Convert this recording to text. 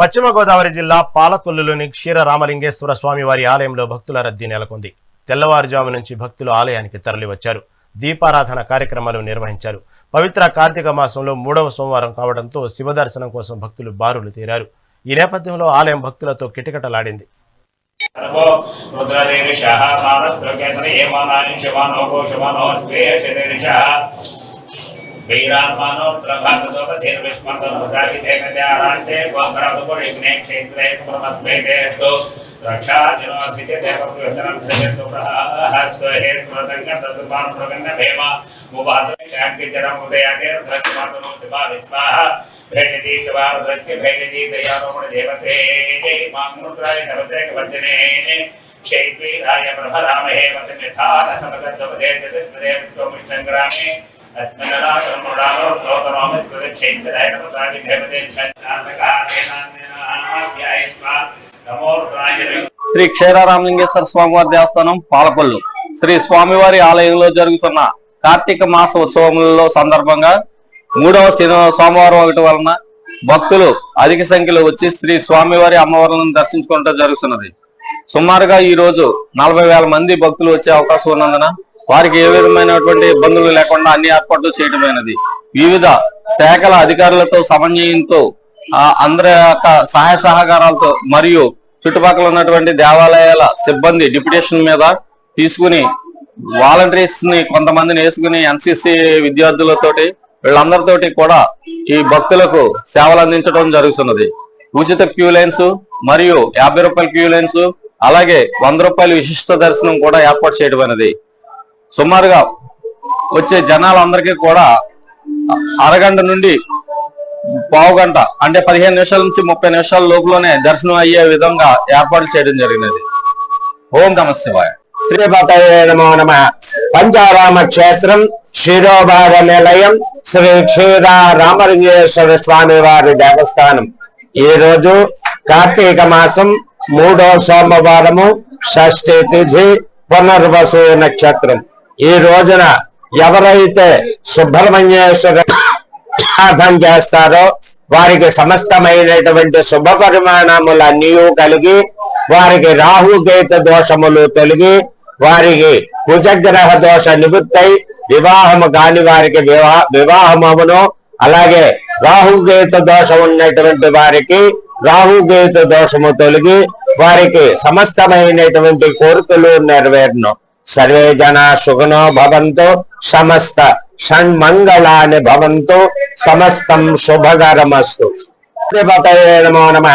పశ్చిమ గోదావరి జిల్లా పాలకొల్లులోని క్షీర రామలింగేశ్వర స్వామి వారి ఆలయంలో భక్తుల రద్దీ నెలకొంది. తెల్లవారుజాము నుంచి భక్తులు ఆలయానికి తరలివచ్చారు. దీపారాధన కార్యక్రమాలు నిర్వహించారు. పవిత్ర కార్తీక మాసంలో మూడవ సోమవారం కావడంతో శివదర్శనం కోసం భక్తులు బారులు తీరారు. ఈ నేపథ్యంలో ఆలయం భక్తులతో కిటకిటలాడింది. నమో. ವೈರಾತ್ಮಾನೋ ಪ್ರಭಾಕೃತೋಪಧೀರ್ವಿಷ್ಮತನಸಾಗಿದೇಗತ್ಯಾರಾಂಶೆ ಗೋಪರಾಧುಪುರಿಗ್ನೇ ಕ್ಷೇತ್ರೇ ಸಮಸ್ಮೈತೇಸ್ತು रक्षा भेटति शिवारुद्रस्य भेटति दयारोपणदेवसे मामूर्त्राय नवसे कवर्जने शैत्वीराय प्रभरामहे। वदन्यथा न समसद्वपदे जगत्प्रदेव स्वमिष्टङ्ग्रामे శ్రీ క్షీరారామలింగేశ్వర స్వామివారి దేవస్థానం పాలకొల్లు. శ్రీ స్వామివారి ఆలయంలో జరుగుతున్న కార్తీక మాస ఉత్సవములలో సందర్భంగా మూడవ సోమవారం ఒకటి వలన భక్తులు అధిక సంఖ్యలో వచ్చి శ్రీ స్వామివారి అమ్మవార్లను దర్శించుకుంటూ జరుగుతున్నది. సుమారుగా ఈ రోజు నలభై వేల మంది భక్తులు వచ్చే అవకాశం ఉన్నందున వారికి ఏ విధమైనటువంటి ఇబ్బందులు లేకుండా అన్ని ఏర్పాట్లు చేయడమైనది వివిధ శాఖల అధికారులతో సమన్వయంతో ఆ అందరి యొక్క సహాయ సహకారాలతో మరియు చుట్టుపక్కల ఉన్నటువంటి దేవాలయాల సిబ్బంది డిప్యుటేషన్ మీద తీసుకుని వాలంటీర్స్ని కొంతమందిని వేసుకుని ఎన్సిసి విద్యార్థులతోటి వీళ్ళందరితోటి కూడా ఈ భక్తులకు సేవలు అందించడం జరుగుతున్నది. ఉచిత క్యూ లైన్స్ మరియు యాభై రూపాయల క్యూ లైన్స్ అలాగే వంద రూపాయల విశిష్ట దర్శనం కూడా ఏర్పాటు చేయడమైనది సుమారుగా వచ్చే జనాలందరికీ కూడా అరగంట నుండి పావు గంట అంటే పదిహేను నిమిషాల నుంచి ముప్పై నిమిషాల లోపులోనే దర్శనం అయ్యే విధంగా ఏర్పాటు చేయడం జరిగినది. ఓం నమ శివాయ. శ్రీపతయే నమో నమ. పంచారామ క్షేత్రం శిరోభాగ నిలయం శ్రీ క్షీర రామలింగేశ్వర స్వామి వారి దేవస్థానం. ఈ రోజు కార్తీక మాసం మూడో సోమవారము షష్ఠి తిథి పునర్వసు నక్షత్రం. ఈ రోజున ఎవరైతే సుబ్రహ్మణ్యేశ్వర అర్థం చేస్తారో వారికి సమస్తమైనటువంటి శుభ పరిమాణములన్నీ కలిగి వారికి రాహుకేత దోషములు తొలగి వారికి కుజగ్రహ దోష నివృత్తై వివాహము కాని వారికి వివాహ వివాహమవును. అలాగే రాహుకేత దోషం ఉన్నటువంటి వారికి రాహుకేత దోషము తొలగి వారికి సమస్తమైనటువంటి కోరికలు నెరవేరును. సర్వే జనా సుఖనో భవంతో సమస్త షణ్మంగళాని భవంతో సమస్తం శుభకరమస్తు. శ్రీపతయే నమో నమ.